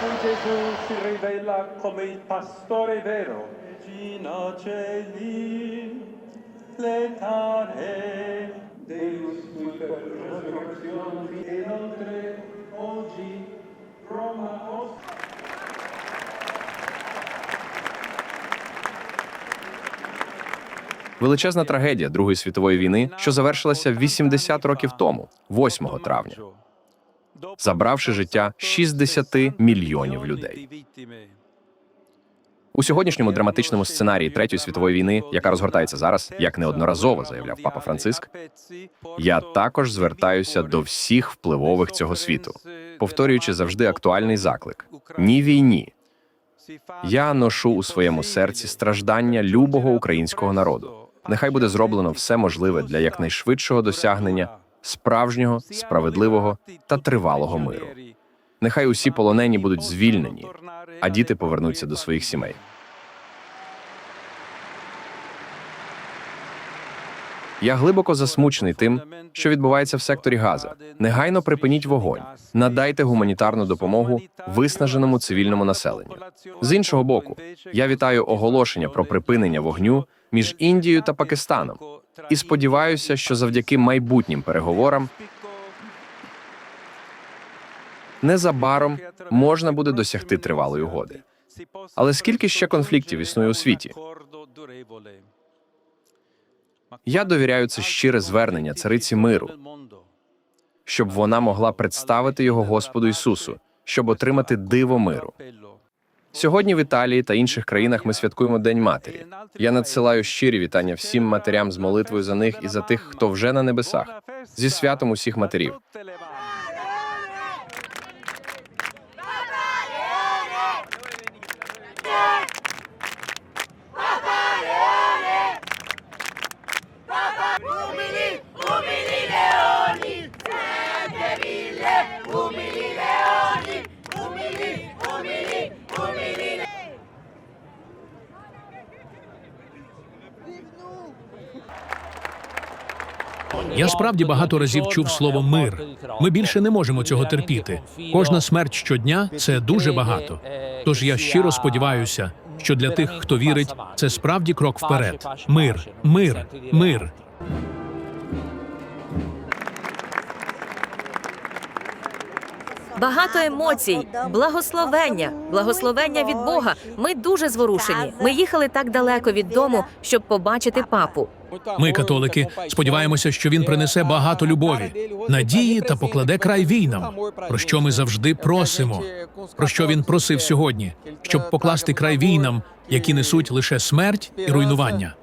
cui Gesù si rivela come il pastore vero. Regina Celi, letare, Deus qui per resurrezione e inoltre oggi Roma Ostia. Величезна трагедія Другої світової війни, що завершилася 80 років тому, 8 травня, забравши життя 60 мільйонів людей. У сьогоднішньому драматичному сценарії Третьої світової війни, яка розгортається зараз, як неодноразово заявляв папа Франциск, я також звертаюся до всіх впливових цього світу, повторюючи завжди актуальний заклик: ні війні. Я ношу у своєму серці страждання любого українського народу. Нехай буде зроблено все можливе для якнайшвидшого досягнення справжнього, справедливого та тривалого миру. Нехай усі полонені будуть звільнені, а діти повернуться до своїх сімей. Я глибоко засмучений тим, що відбувається в секторі Газа. Негайно припиніть вогонь, надайте гуманітарну допомогу виснаженому цивільному населенню. З іншого боку, я вітаю оголошення про припинення вогню між Індією та Пакистаном і сподіваюся, що завдяки майбутнім переговорам незабаром можна буде досягти тривалої угоди. Але скільки ще конфліктів існує у світі? Я довіряю це щире звернення цариці миру, щоб вона могла представити його Господу Ісусу, щоб отримати диво миру. Сьогодні в Італії та інших країнах ми святкуємо День матері. Я надсилаю щирі вітання всім матерям з молитвою за них і за тих, хто вже на небесах. Зі святом усіх матерів. Я справді багато разів чув слово мир. Ми більше не можемо цього терпіти. Кожна смерть щодня це дуже багато. Тож я щиро сподіваюся, що для тих, хто вірить, це справді крок вперед. Мир, мир, мир. Багато емоцій, благословення, благословення від Бога. Ми дуже зворушені. Ми їхали так далеко від дому, щоб побачити папу. Ми, католики, сподіваємося, що він принесе багато любові, надії та покладе край війнам, про що ми завжди просимо. Про що він просив сьогодні, щоб покласти край війнам, які несуть лише смерть і руйнування.